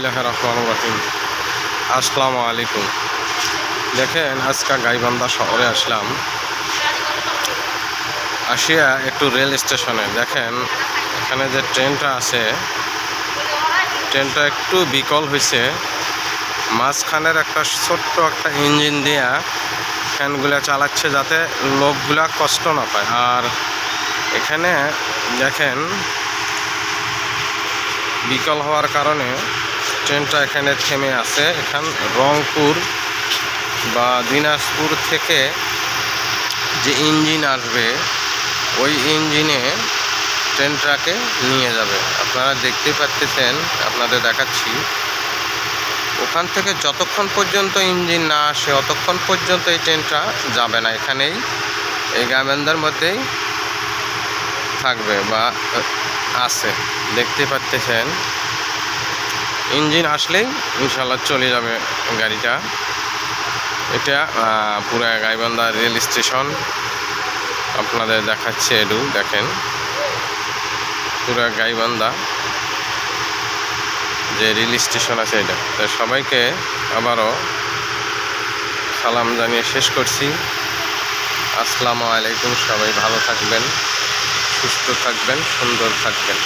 বিসমিল্লাহ রহমান রহিম। আসসালামু আলাইকুম। দেখেন, আজকে গাইবান্ধা শহরে আসলাম। আসিয়া একটু রেল স্টেশনে। দেখেন, এখানে যে ট্রেনটা আছে, ট্রেনটা একটু বিকল হয়েছে মাঝখানের একটা ছোট্ট একটা ইঞ্জিন দিয়া ফ্যানগুলা চালাচ্ছে যাতে লোকগুলা কষ্ট না পায়। আর এখানে দেখেন, বিকল হওয়ার কারণে ট্রেনটা এখানে থেমে আছে। এখান রংপুর বা দিনাজপুর থেকে যে ইঞ্জিন আসবে, ওই ইঞ্জিনে ট্রেনটাকে নিয়ে যাবে। আপনারা দেখতে পাচ্ছেন, আপনাদের দেখাচ্ছি। ওখান থেকে যতক্ষণ পর্যন্ত ইঞ্জিন না আসে, অতক্ষণ পর্যন্ত এই ট্রেনটা যাবে না। এখানেই এই গ্রামেন্দার মধ্যেই থাকবে বা আছে। দেখতে পাচ্ছেন ইঞ্জিন আসলেই ইনশাল্লাহ চলে যাবে গাড়িটা। এটা পুরা গাইবান্ধা রেল স্টেশন। আপনাদের দেখাচ্ছে এডু, দেখেন। পুরা গাইবান্ধা যে রেল স্টেশন আছে এটা। তো সবাইকে আবারও সালাম জানিয়ে শেষ করছি। আসসালামু আলাইকুম, সবাই ভালো থাকবেন, সুস্থ থাকবেন, সুন্দর থাকবেন।